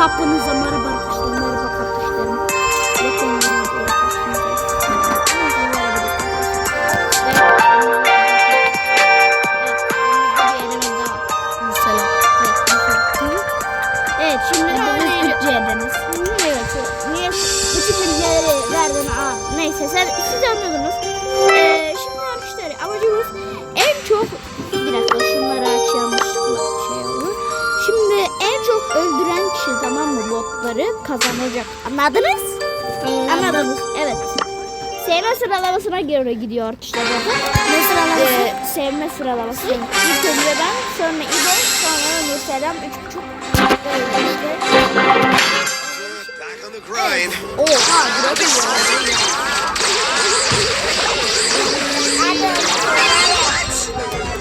Kapınıza merhaba arkadaşlar. Merhaba kardeşlerim. Evet şimdi biz bütçedeniz. Evet. Niye bütün bilgileri verdin? Neyse sen, siz anladınız. Botları kazanacak. Anladınız? Anladınız. Evet. Sevme sıralamasına göre gidiyor arkadaşlar. Ne sıralaması? Ee, sevme sıralaması. İlk önce ben, sonra İbo, sonra Nurselam 3.5. Böyle işte. Back on the grind. Oha, bırakın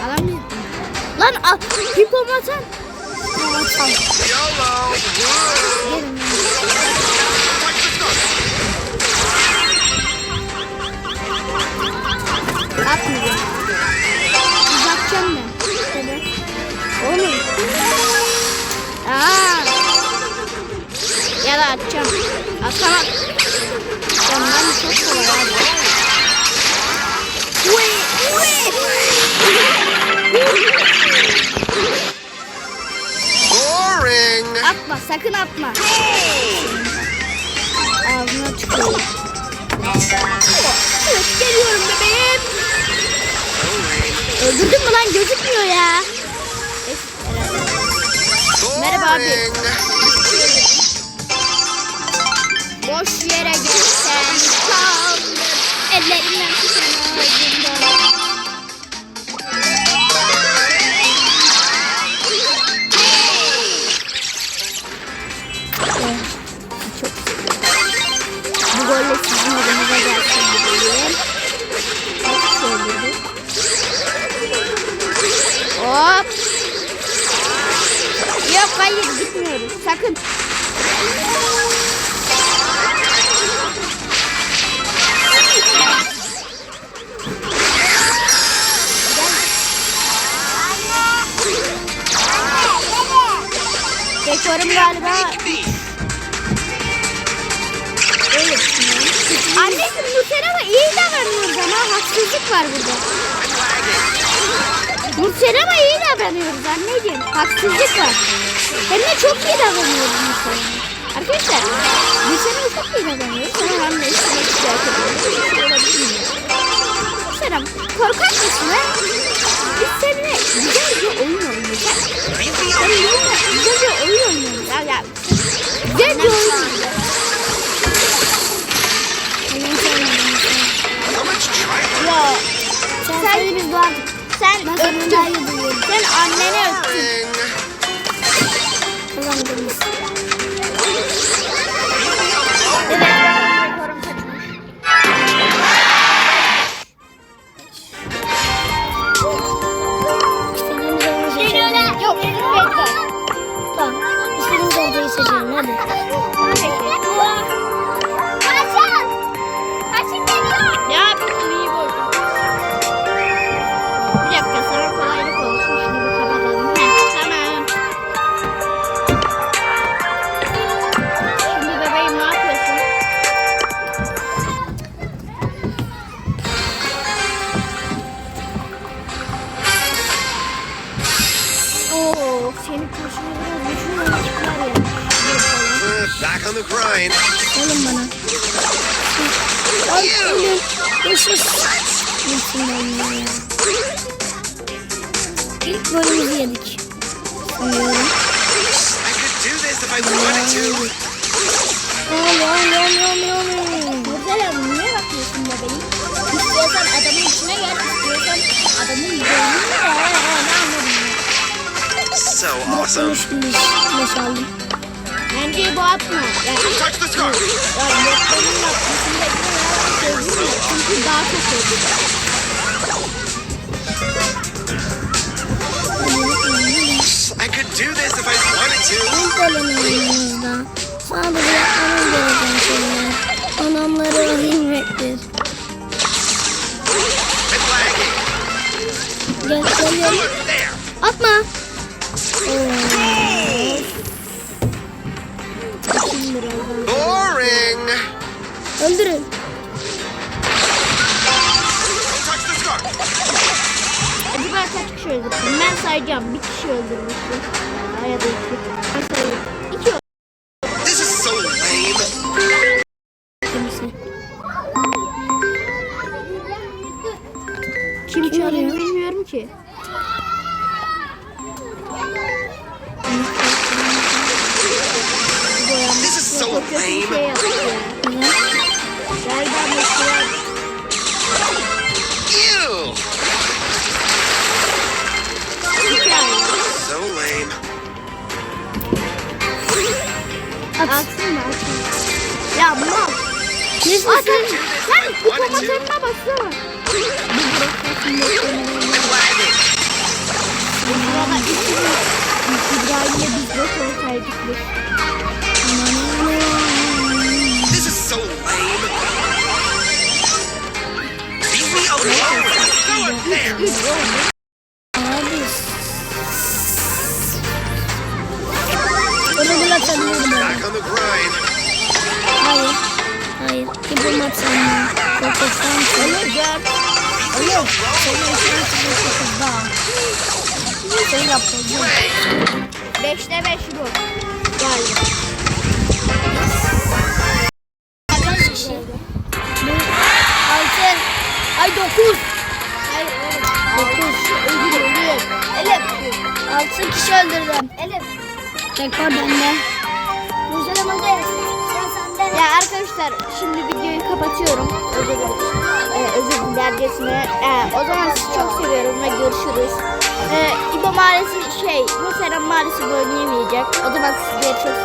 Adam bir... Lan hipomatan. Atmayacağım. Uzatacağım ben. Evet. Oğlum. Aa. Ya da atacağım. Atamam. Sakın atma. Ağzına tükürüyorum. Evet geliyorum bebeğim. Öldürdün mü lan gözükmüyor ya. Merhaba abi. Sakın. Geçiyorum galiba. Düşünüyorum. Anneciğim Nutella'ma iyi davranıyoruz ama haksızlık var burada. Nutella'ma iyi davranıyoruz anneciğim. Haksızlık var. Hem de çok iyi davranıyoruz Nutella'ma. Arkadaşlar Nutella'ma çok iyi davranıyoruz. Ama hem de üstüne şikayet ediyoruz. Bir şey olabilir mi? Nutella'm korkak mısın ha? Biz seninle güzel bir oyun oynayacağız. Seninle güzel bir oyun oynayacağız. Ya, ya. Güzel bir oyun tripe? Ya sen, sen biz var. Sen öptün. Sen annene öptün. Boring. Seni karşıma biraz güçlü oyuncular ya. Back on the grind. Alın bana. Al alın. Yaşasın. Oynuyor ya? İlk golümüzü yedik. Sanıyorum. Al al al al al. Güzel abi niye bakıyorsun bebeğim? İstiyorsan adamın içine gel. İstiyorsan adamın beynine awesome. Konuşmuş. Leş aldım. Bence bu atma. Yani, yani botların atmasında ikna Çünkü daha çok ödül. I could do this if I wanted to. İlk alanımızda sadece yapmamız gereken şeyler anamları lagging. Gel geliyorum. There. Atma. Boring. Öldürün. Acaba kaç kişi öldürdüm? Ben sayacağım. Bir kişi öldürmüştüm. Ya iki. So şey lame. Ew. So lame. Atsın mı? Ya mal. Neyse sen, sen bu komutanına baksana. Bu sırada iki İbrahim'le biz de olsaydık biz. Abi. The grind. Hayır. Beşte beş bu. Galiba. Dokuz. Hayır oğlum. Dokuz. Öldür öldür. Elif. Altı kişi öldürdüm. Elif. Tekrar bende. Müjdelim hadi. Ya arkadaşlar şimdi videoyu kapatıyorum. Özür dilerim. Ee, özür dilercesine. Ee, o zaman sizi çok seviyorum ve görüşürüz. Ee, İbo maalesef şey, Musa'nın maalesef oynayamayacak. O zaman sizleri çok